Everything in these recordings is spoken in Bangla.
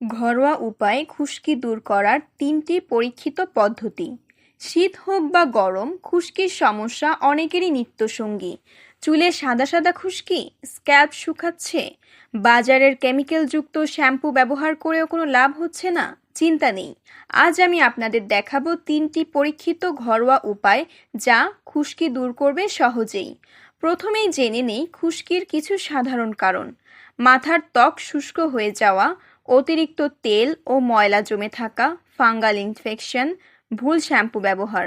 ঘরোয়া উপায়ে খুশকি দূর করার তিনটি পরীক্ষিত পদ্ধতি। শীত হোক বা গরম, খুশকির সমস্যা অনেকেরই নিত্যসঙ্গী। চুলে সাদা সাদা খুশকি স্ক্যাল্প শুকাচ্ছে, বাজারের কেমিক্যালযুক্ত শ্যাম্পু ব্যবহার করেও কোনো লাভ হচ্ছে না? চিন্তা নেই। আজ আমি আপনাদের দেখাবো তিনটি পরীক্ষিত ঘরোয়া উপায় যা খুশকি দূর করবে সহজেই। প্রথমেই জেনে নেই খুশকির কিছু সাধারণ কারণ। মাথার ত্বক শুষ্ক হয়ে যাওয়া অতিরিক্ত তেল ও ময়লা জমে থাকা ফাঙ্গাল ইনফেকশন, ভুল শ্যাম্পু ব্যবহার।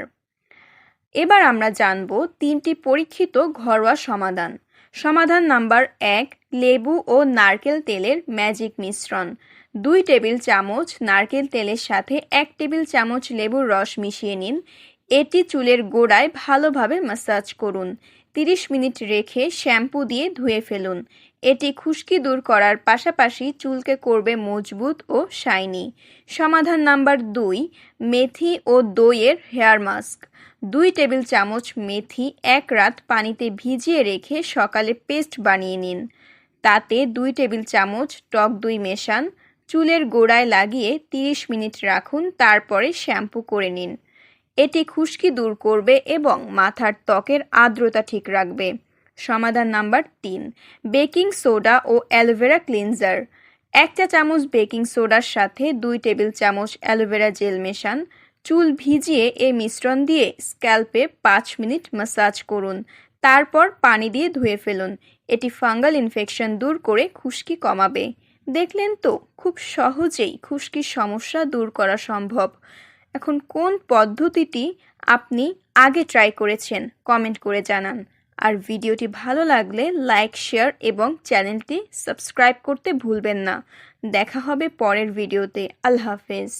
এবার আমরা জানব তিনটি পরীক্ষিত ঘরোয়া সমাধান। সমাধান নাম্বার এক, লেবু ও নারকেল তেলের ম্যাজিক মিশ্রণ। দুই টেবিল চামচ নারকেল তেলের সাথে এক টেবিল চামচ লেবুর রস মিশিয়ে নিন। এটি চুলের গোড়ায় ভালোভাবে ম্যাসাজ করুন। তিরিশ মিনিট রেখে শ্যাম্পু দিয়ে ধুয়ে ফেলুন। এটি খুশকি দূর করার পাশাপাশি চুলকে করবে মজবুত ও শাইনি। সমাধান নাম্বার দুই, মেথি ও দইয়ের হেয়ার মাস্ক। দুই টেবিল চামচ মেথি এক রাত পানিতে ভিজিয়ে রেখে সকালে পেস্ট বানিয়ে নিন। তাতে দুই টেবিল চামচ টক দই মেশান। চুলের গোড়ায় লাগিয়ে তিরিশ মিনিট রাখুন, তারপরে শ্যাম্পু করে নিন। এটি খুশকি দূর করবে এবং মাথার ত্বকের আর্দ্রতা ঠিক রাখবে। সমাধান নাম্বার তিন, বেকিং সোডা ও অ্যালোভেরা ক্লিনজার। এক চা চামচ বেকিং সোডার সাথে দুই টেবিল চামচ অ্যালোভেরা জেল মেশান। চুল ভিজিয়ে এ মিশ্রণ দিয়ে স্ক্যাল্পে পাঁচ মিনিট ম্যাসাজ করুন। তারপর পানি দিয়ে ধুয়ে ফেলুন। এটি ফাঙ্গাল ইনফেকশন দূর করে খুশকি কমাবে। দেখলেন তো, খুব সহজেই খুশকির সমস্যা দূর করা সম্ভব। এখন কোন পদ্ধতিটি আপনি আগে ট্রাই করেছেন? কমেন্ট করে জানান। আর ভিডিওটি ভালো লাগলে লাইক শেয়ার এবং চ্যানেলটি সাবস্ক্রাইব করতে ভুলবেন না। দেখা হবে পরের ভিডিওতে আল্লাহ হাফেজ।